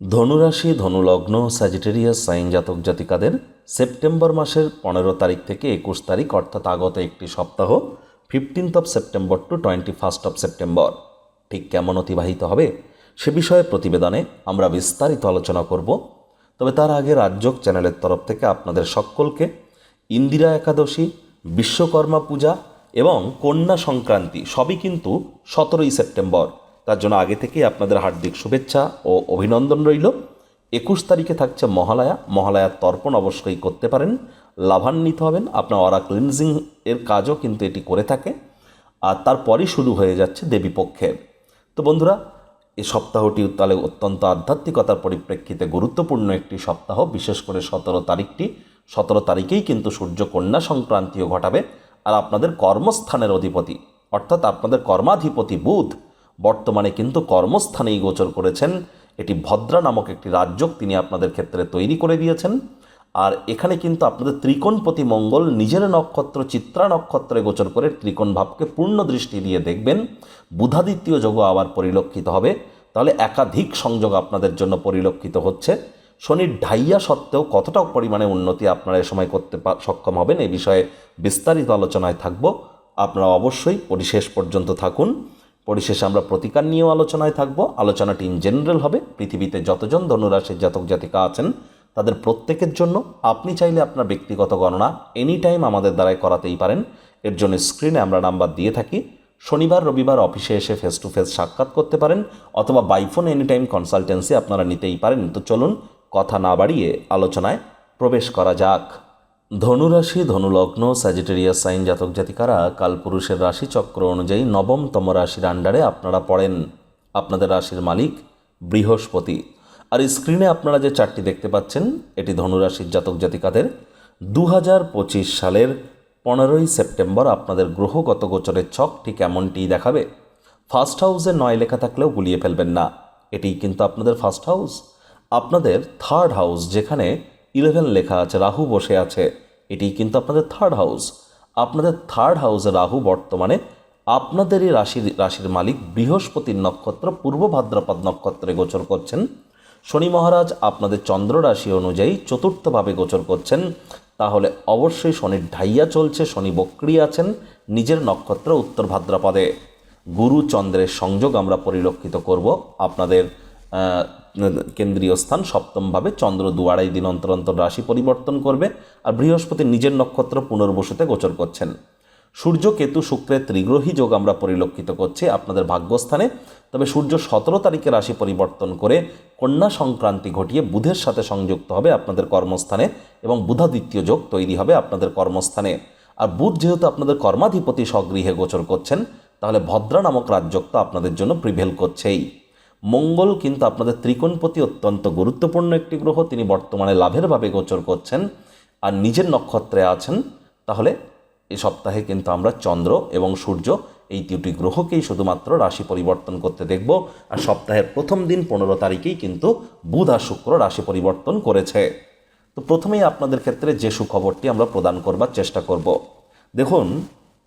ধনুরাশি, ধনুলগ্ন Sagittarius sign জাতক জাতিকাদের সেপ্টেম্বর মাসের পনেরো তারিখ থেকে একুশ তারিখ, অর্থাৎ আগত একটি সপ্তাহ fifteenth of September to twenty first of September ঠিক কেমন অতিবাহিত হবে সে বিষয়ে প্রতিবেদনে আমরা বিস্তারিত আলোচনা করব। তবে তার আগে রাজ্যক চ্যানেলের তরফ থেকে আপনাদের সকলকে ইন্দিরা একাদশী, বিশ্বকর্মা পূজা এবং কন্যা সংক্রান্তি সবই কিন্তু সতেরোই সেপ্টেম্বর। তার জন্য আগে থেকেই আপনাদের হার্দিক শুভেচ্ছা ও অভিনন্দন রইল। একুশ তারিখে থাকছে মহালয়া। মহালয়ার তর্পণ অবশ্যই করতে পারেন। লাভান্বিত হবেন। আপনার অরা ক্লিনজিং এর কাজও কিন্তু এটি করে থাকে। আর তারপরই শুরু হয়ে যাচ্ছে দেবীপক্ষের তো বন্ধুরা এই সপ্তাহটি তাহলে অত্যন্ত আধ্যাত্মিকতার পরিপ্রেক্ষিতে গুরুত্বপূর্ণ একটি সপ্তাহ। বিশেষ করে সতেরো তারিখটি। সতেরো তারিখেই কিন্তু সূর্য কন্যা সংক্রান্তিও ঘটাবে। আর আপনাদের কর্মস্থানের অধিপতি, অর্থাৎ আপনাদের কর্মাধিপতি বুধ বর্তমানে কিন্তু কর্মস্থানেই গোচর করেছেন। এটি ভদ্রা নামক একটি রাজ্য তিনি আপনাদের ক্ষেত্রে তৈরি করে দিয়েছেন। আর এখানে কিন্তু আপনাদের ত্রিকোণপতি মঙ্গল নিজের নক্ষত্র চিত্রা নক্ষত্রে গোচর করে ত্রিকোণ ভাবকে পূর্ণ দৃষ্টি দিয়ে দেখবেন। বুধাদিত্য যোগও আবার পরিলক্ষিত হবে। তাহলে একাধিক সংযোগ আপনাদের জন্য পরিলক্ষিত হচ্ছে। শনির ঢাইয়া সত্ত্বেও কতটা পরিমাণে উন্নতি আপনারা এ সময় করতে সক্ষম হবেন, এ বিষয়ে বিস্তারিত আলোচনায় থাকব। আপনারা অবশ্যই পরিশেষ পর্যন্ত থাকুন। পরিশেষে আমরা প্রতিকার নিয়েও আলোচনায় থাকব। আলোচনাটি ইন জেনারেল হবে। পৃথিবীতে যতজন ধনুরাশির জাতক জাতিকা আছেন, তাদের প্রত্যেকের জন্য আপনি চাইলে আপনার ব্যক্তিগত গণনা এনি টাইম আমাদের দ্বারাই করাতেই পারেন। এর জন্য স্ক্রিনে আমরা নাম্বার দিয়ে থাকি। শনিবার, রবিবার অফিসে এসে ফেস টু ফেস সাক্ষাৎ করতে পারেন অথবা বাইফোন এনি টাইম কনসালটেন্সি আপনারা নিতেই পারেন। তো চলুন কথা না বাড়িয়ে আলোচনায় প্রবেশ করা যাক। ধনুরাশি, ধনুলগ্ন স্যাজিটেরিয়াস সাইন জাতক জাতিকারা কালপুরুষের রাশিচক্র অনুযায়ী নবমতম রাশির আন্ডারে আপনারা পড়েন। আপনাদের রাশির মালিক বৃহস্পতি। আর স্ক্রিনে আপনারা যে চারটি দেখতে পাচ্ছেন, এটি ধনুরাশির জাতক জাতিকাদের দু হাজার পঁচিশ সালের পনেরোই সেপ্টেম্বর আপনাদের গ্রহগত গোচরের ছক ঠিক দেখাবে? ফার্স্ট হাউসে নয় লেখা থাকলেও গুলিয়ে ফেলবেন না। এটি কিন্তু আপনাদের ফার্স্ট হাউস আপনাদের থার্ড হাউস যেখানে ইলেভেন লেখা আছে, রাহু বসে আছে। এটি কিন্তু আপনাদের থার্ড হাউস আপনাদের থার্ড হাউসে রাহু বর্তমানে আপনাদেরই রাশির রাশির মালিক বৃহস্পতির নক্ষত্র, পূর্ব ভাদ্রপদ নক্ষত্রে গোচর করছেন। শনি মহারাজ আপনাদের চন্দ্র রাশি অনুযায়ী চতুর্থভাবে গোচর করছেন। তাহলে অবশ্যই শনির ঢাইয়া চলছে, শনি বক্রি আছেন নিজের নক্ষত্র উত্তর ভাদ্রপদে। গুরু চন্দ্রের সংযোগ আমরা পরিলক্ষিত করব আপনাদের কেন্দ্রীয় স্থান সপ্তমভাবে চন্দ্র দু আড়াই দিন অন্তর অন্তর রাশি পরিবর্তন করবে আর বৃহস্পতি নিজের নক্ষত্র পুনর্বসুতে গোচর করছেন। সূর্য, কেতু শুক্রের ত্রিগ্রহী যোগ আমরা পরিলক্ষিত করছি আপনাদের ভাগ্যস্থানে। তবে সূর্য সতেরো তারিখে রাশি পরিবর্তন করে কন্যা সংক্রান্তি ঘটিয়ে বুধের সাথে সংযুক্ত হবে আপনাদের কর্মস্থানে এবং বুধাদিত্য যোগ তৈরি হবে আপনাদের কর্মস্থানে। আর বুধ যেহেতু আপনাদের কর্মাধিপতি স্বগৃহে গোচর করছেন, তাহলে ভদ্রা নামক রাজ্যক তো আপনাদের জন্য প্রিভেল করছেই। মঙ্গল কিন্তু আপনাদের ত্রিকোণপতি অত্যন্ত গুরুত্বপূর্ণ একটি গ্রহ। তিনি বর্তমানে লাভের ভাবে গোচর করছেন আর নিজের নক্ষত্রে আছেন। তাহলে এই সপ্তাহে কিন্তু আমরা চন্দ্র এবং সূর্য এই দুটি গ্রহকেই শুধুমাত্র রাশি পরিবর্তন করতে দেখব। আর সপ্তাহের প্রথম দিন পনেরো তারিখেই কিন্তু বুধ আর শুক্র রাশি পরিবর্তন করেছে। তো প্রথমেই আপনাদের ক্ষেত্রে যে সুখবরটি আমরা প্রদান করবার চেষ্টা করব। দেখুন,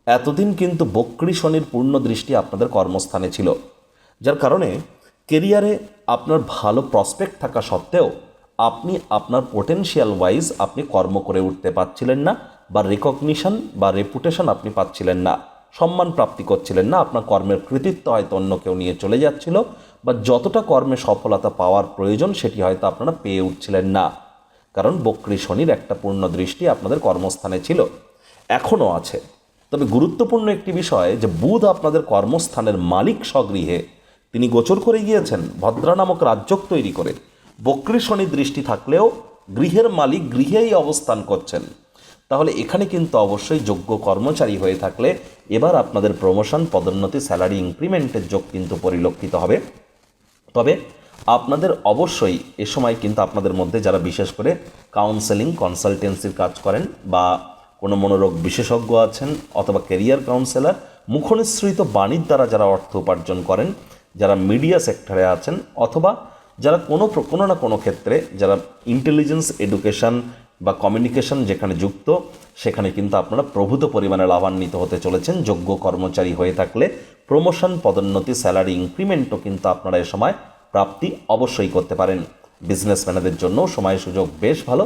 এতদিন কিন্তু বক্রী শনির পূর্ণ দৃষ্টি আপনাদের কর্মস্থানে ছিল। যার কারণে কেরিয়ারে আপনার ভালো প্রসপেক্ট থাকা সত্ত্বেও আপনি আপনার পোটেনশিয়াল ওয়াইজ আপনি কর্ম করে উঠতে পারছিলেন না বা রেকগনিশন বা রেপুটেশন আপনি পাচ্ছিলেন না, সম্মান প্রাপ্তি করছিলেন না, আপনার কর্মের কৃতিত্ব হয়তো অন্য কেউ নিয়ে চলে যাচ্ছিল বা যতটা কর্মে সফলতা পাওয়ার প্রয়োজন সেটি হয়তো আপনারা পেয়ে উঠছিলেন না। কারণ বক্রী শনির একটা পূর্ণ দৃষ্টি আপনাদের কর্মস্থানে ছিল, এখনও আছে। তবে গুরুত্বপূর্ণ একটি বিষয় যে বুধ আপনাদের কর্মস্থানের মালিক স্বগৃহে তিনি গোচর করে গিয়েছেন, ভদ্রা নামক রাজ্যক তৈরি করে। বক্রী শনি দৃষ্টি থাকলেও গৃহের মালিক গৃহেই অবস্থান করছেন। তাহলে এখানে কিন্তু অবশ্যই যোগ্য কর্মচারী হয়ে থাকলে এবার আপনাদের প্রমোশন পদোন্নতি স্যালারি ইনক্রিমেন্টের যোগ কিন্তু পরিলক্ষিত হবে। তবে আপনাদের অবশ্যই এ সময় কিন্তু আপনাদের মধ্যে যারা বিশেষ করে কাউন্সেলিং কনসালটেন্সির কাজ করেন বা কোনো মনোরোগ বিশেষজ্ঞ আছেন অথবা কেরিয়ার কাউন্সেলর মুখনিসৃত বাণীর দ্বারা যারা অর্থ উপার্জন করেন যারা মিডিয়া সেক্টরে আছেন অথবা যারা কোনো কোনো না কোনো ক্ষেত্রে যারা ইন্টেলিজেন্স এডুকেশন বা কমিউনিকেশন যেখানে যুক্ত, সেখানে কিন্তু আপনারা প্রভূত পরিমাণে লাভান্বিত হতে চলেছেন। যোগ্য কর্মচারী হয়ে থাকলে প্রমোশন পদোন্নতি স্যালারি ইনক্রিমেন্টও কিন্তু আপনারা এ সময় প্রাপ্তি অবশ্যই করতে পারেন। বিজনেসম্যানদের জন্য সময় সুযোগ বেশ ভালো।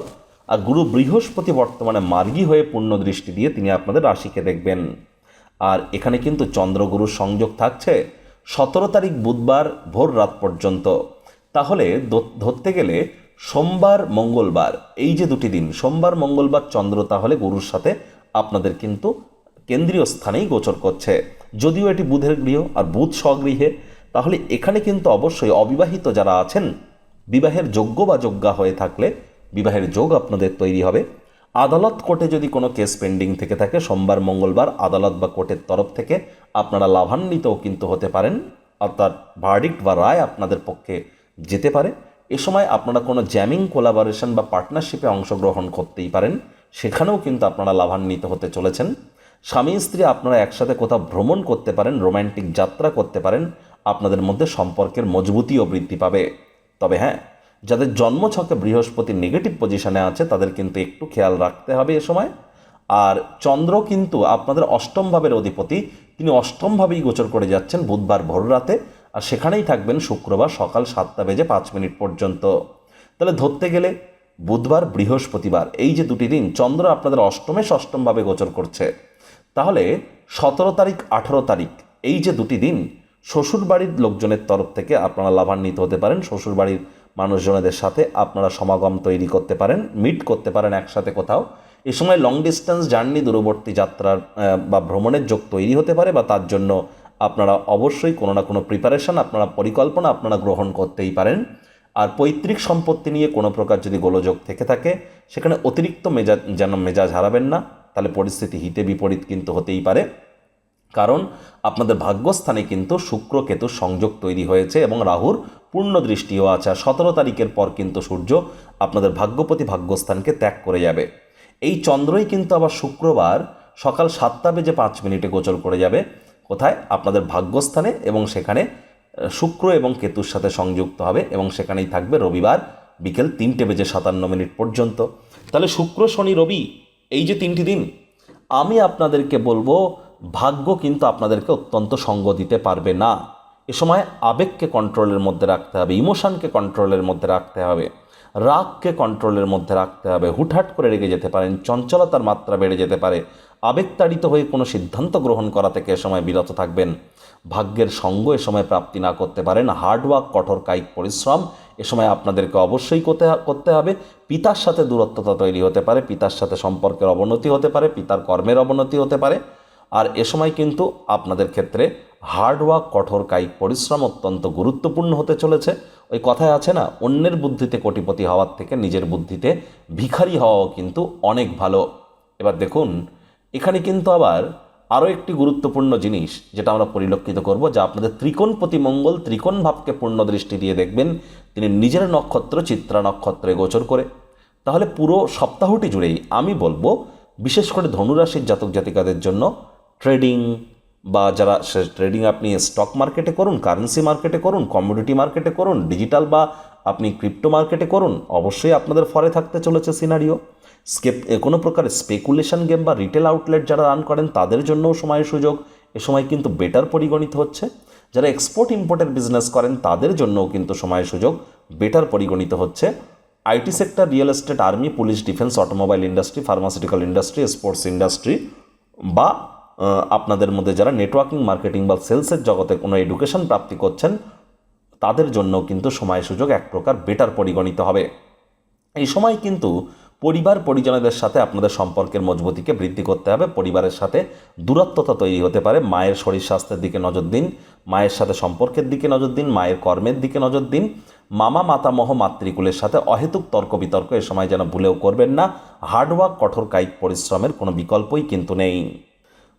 আর গুরু বৃহস্পতি বর্তমানে মার্গী হয়ে পূর্ণ দৃষ্টি দিয়ে তিনি আপনাদের রাশিকে দেখবেন। আর এখানে কিন্তু চন্দ্রগুরুর সংযোগ থাকছে। সতেরো তারিখ বুধবার ভোর রাত পর্যন্ত। তাহলে ধরতে গেলে সোমবার, মঙ্গলবার, এই যে দুটি দিন, সোমবার, মঙ্গলবার, চন্দ্র তাহলে গুরুর সাথে আপনাদের কিন্তু কেন্দ্রীয় স্থানেই গোচর করছে। যদিও এটি বুধের গৃহ আর বুধ স্বগৃহে, তাহলে এখানে কিন্তু অবশ্যই অবিবাহিত যারা আছেন, বিবাহের যোগ্য বা যোগ্যা হয়ে থাকলে বিবাহের যোগ আপনাদের তৈরি হবে। আদালত কোর্টে যদি কোনো কেস পেন্ডিং থেকে থাকে, সোমবার, মঙ্গলবার আদালত বা কোর্টের তরফ থেকে আপনারা লাভান্বিতও কিন্তু হতে পারেন অর্থাৎ ভার্ডিক্ট বা রায় আপনাদের পক্ষে যেতে পারে। এ সময় আপনারা কোনো জ্যামিং কোলাবোরেশন বা পার্টনারশিপে অংশগ্রহণ করতেই পারেন। সেখানেও কিন্তু আপনারা লাভান্বিত হতে চলেছেন। স্বামী, স্ত্রী আপনারা একসাথে কোথাও ভ্রমণ করতে পারেন রোম্যান্টিক যাত্রা করতে পারেন। আপনাদের মধ্যে সম্পর্কের মজবুতিও বৃদ্ধি পাবে। তবে হ্যাঁ যাদের জন্মছকে বৃহস্পতি নেগেটিভ পজিশনে আছে, তাদের কিন্তু একটু খেয়াল রাখতে হবে এ সময়। আর চন্দ্র কিন্তু আপনাদের অষ্টম ভাবের অধিপতি, তিনি অষ্টমভাবেই গোচর করে যাচ্ছেন বুধবার ভোর রাতে, আর সেখানেই থাকবেন শুক্রবার সকাল সাতটা বেজে পাঁচ মিনিট পর্যন্ত। তাহলে ধরতে গেলে বুধবার, বৃহস্পতিবার, এই যে দুটি দিন, চন্দ্র আপনাদের অষ্টমে ষষ্ঠমভাবে গোচর করছে। তাহলে সতেরো তারিখ, আঠেরো তারিখ, এই যে দুটি দিন শ্বশুরবাড়ির লোকজনের তরফ থেকে আপনারা লাভান্বিত হতে পারেন। শ্বশুরবাড়ির মানুষজনদের সাথে আপনারা সমাগম তৈরি করতে পারেন মিট করতে পারেন একসাথে কোথাও। এ সময় লং ডিস্টেন্স জার্নি দূরবর্তী যাত্রার বা ভ্রমণের যোগ তৈরি হতে পারে বা তার জন্য আপনারা অবশ্যই কোনো না কোনো প্রিপারেশন আপনারা পরিকল্পনা আপনারা গ্রহণ করতেই পারেন। আর পৈতৃক সম্পত্তি নিয়ে কোনো প্রকার যদি গোলযোগ থেকে থাকে, সেখানে অতিরিক্ত মেজাজ, যেন মেজাজ হারাবেন না, তাহলে পরিস্থিতি হিতে বিপরীত কিন্তু হতেই পারে। কারণ আপনাদের ভাগ্যস্থানে কিন্তু শুক্র কেতু সংযোগ তৈরি হয়েছে এবং রাহুর পূর্ণ দৃষ্টিও আছে, আর সতেরো তারিখের পর কিন্তু সূর্য আপনাদের ভাগ্যপতি ভাগ্যস্থানকে ত্যাগ করে যাবে। এই চন্দ্রই কিন্তু আবার শুক্রবার সকাল সাতটা বেজে পাঁচ মিনিটে গোচর করে যাবে। কোথায়? আপনাদের ভাগ্যস্থানে এবং সেখানে শুক্র এবং কেতুর সাথে সংযুক্ত হবে এবং সেখানেই থাকবে রবিবার বিকেল তিনটে বেজে সাতান্ন মিনিট পর্যন্ত। তাহলে শুক্র, শনি, রবি, এই যে তিনটি দিন, আমি আপনাদেরকে বলব ভাগ্য কিন্তু আপনাদেরকে অত্যন্ত সঙ্গ দিতে পারবে না। এ সময় আবেগকে কন্ট্রোলের মধ্যে রাখতে হবে ইমোশনকে কন্ট্রোলের মধ্যে রাখতে হবে, রাগকে কন্ট্রোলের মধ্যে রাখতে হবে। হুটহাট করে রেগে যেতে পারেন, চঞ্চলতার মাত্রা বেড়ে যেতে পারে। আবেগতাড়িত হয়ে কোনো সিদ্ধান্ত গ্রহণ করা থেকে এ সময় বিরত থাকবেন। ভাগ্যের সঙ্গ এ সময় প্রাপ্তি না করতে পারেন হার্ডওয়ার্ক কঠোর কায়িক পরিশ্রম এ সময় আপনাদেরকে অবশ্যই করতে করতে হবে। পিতার সাথে দূরত্বতা তৈরি হতে পারে, পিতার সাথে সম্পর্কের অবনতি হতে পারে, পিতার কর্মের অবনতি হতে পারে। আর এ সময় কিন্তু আপনাদের ক্ষেত্রে হার্ডওয়ার্ক কঠোর কায়িক পরিশ্রম অত্যন্ত গুরুত্বপূর্ণ হতে চলেছে। ওই কথায় আছে না, অন্যের বুদ্ধিতে কোটিপতি হওয়ার থেকে নিজের বুদ্ধিতে ভিখারি হওয়াও কিন্তু অনেক ভালো। এবার দেখুন, এখানে কিন্তু আবার আরও একটি গুরুত্বপূর্ণ জিনিস যেটা আমরা পরিলক্ষিত করব, যা আপনাদের ত্রিকোণপতি মঙ্গল, ত্রিকোণ ভাবকে পূর্ণ দৃষ্টি দিয়ে দেখবেন। তিনি নিজের নক্ষত্র, চিত্রা নক্ষত্রে গোচর করে। তাহলে পুরো সপ্তাহটি জুড়েই আমি বলব, বিশেষ করে ধনুরাশির জাতক জাতিকাদের জন্য ট্রেডিং বা যারা সে ট্রেডিং আপনি স্টক মার্কেটে করুন কারেন্সি মার্কেটে করুন কমোডিটি মার্কেটে করুন ডিজিটাল বা আপনি ক্রিপ্টো মার্কেটে করুন, অবশ্যই আপনাদের ফরে থাকতে চলেছে সিনারিও স্কেপ কোনো প্রকার স্পেকুলেশন গেম বা রিটেল আউটলেট যারা রান করেন, তাদের জন্যও সময় সুযোগ। এ সময় কিন্তু বেটার পরিগণিত হচ্ছে। যারা এক্সপোর্ট ইম্পোর্টের বিজনেস করেন, তাদের জন্যও কিন্তু সময় সুযোগ বেটার পরিগণিত হচ্ছে। IT sector real estate army police defence automobile industry pharmaceutical industry sports industry বা আপনাদের মধ্যে যারা নেটওয়ার্কিং মার্কেটিং বা সেলসের জগতে কোনো এডুকেশন প্রাপ্তি করছেন, তাদের জন্য কিন্তু সময় সুযোগ এক প্রকার বেটার পরিগণিত হবে। এই সময় কিন্তু পরিবার পরিজনদের সাথে আপনাদের সম্পর্কের মজবুতিকে বৃদ্ধি করতে হবে। পরিবারের সাথে দূরত্বতা তৈরি হতে পারে। মায়ের শরীর স্বাস্থ্যের দিকে নজর দিন, মায়ের সাথে সম্পর্কের দিকে নজর দিন, মায়ের কর্মের দিকে নজর দিন। মামা, মাতামহ, মাতৃকুলের সাথে অহেতুক তর্ক বিতর্ক এ সময় যেন ভুলেও করবেন না। হার্ডওয়ার্ক কঠোর কায়িক পরিশ্রমের কোনো বিকল্পই কিন্তু নেই।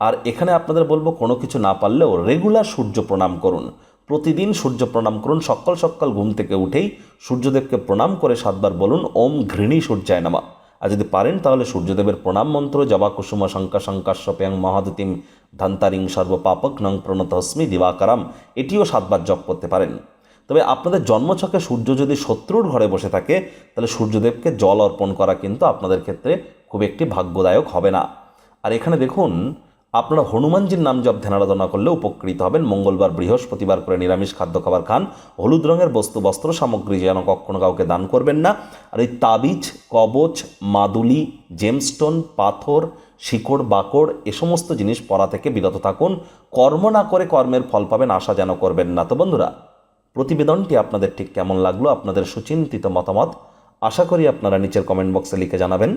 আর এখানে আপনাদের বলব কোনো কিছু না পারলেও রেগুলার সূর্য প্রণাম করুন। প্রতিদিন সূর্য প্রণাম করুন, সকাল সকাল ঘুম থেকে উঠেই সূর্যদেবকে প্রণাম করে সাতবার বলুন, ওম ঘৃণী সূর্যায় নামা। আর যদি পারেন তাহলে সূর্যদেবের প্রণাম মন্ত্র, জবা কুসুম, শঙ্কা শঙ্কাশ্যপ্যাং মহাদতিম, ধান্তারিং, সর্বপাপক নং প্রণতহস্মি দিবাকারাম, এটিও সাতবার জপ করতে পারেন। তবে আপনাদের জন্মছকে সূর্য যদি শত্রুর ঘরে বসে থাকে, তাহলে সূর্যদেবকে জল অর্পণ করা কিন্তু আপনাদের ক্ষেত্রে খুব একটি ভাগ্যদায়ক হবে না। আর এখানে দেখুন আপনারা হনুমানজির নাম জপ ধ্যান আরাধনা করলে উপকৃত হবেন। মঙ্গলবার, বৃহস্পতিবার করে নিরামিষ খাদ্য খাবার খান। হলুদ রঙের বস্তু, বস্ত্র, সামগ্রী যেন কখনো কাউকে দান করবেন না। আর এই তাবিজ, কবচ, মাদুলি জেমস্টোন পাথর, শিকড়, বাকড়, এ সমস্ত জিনিস পরা থেকে বিরত থাকুন। কর্ম না করে কর্মের ফল পাবেন, আশা যেন করবেন না। তো বন্ধুরা, প্রতিবেদনটি আপনাদের ঠিক কেমন লাগল, আপনাদের সুচিন্তিত মতামত, আশা করি আপনারা নিচের কমেন্ট বক্সে লিখে জানাবেন।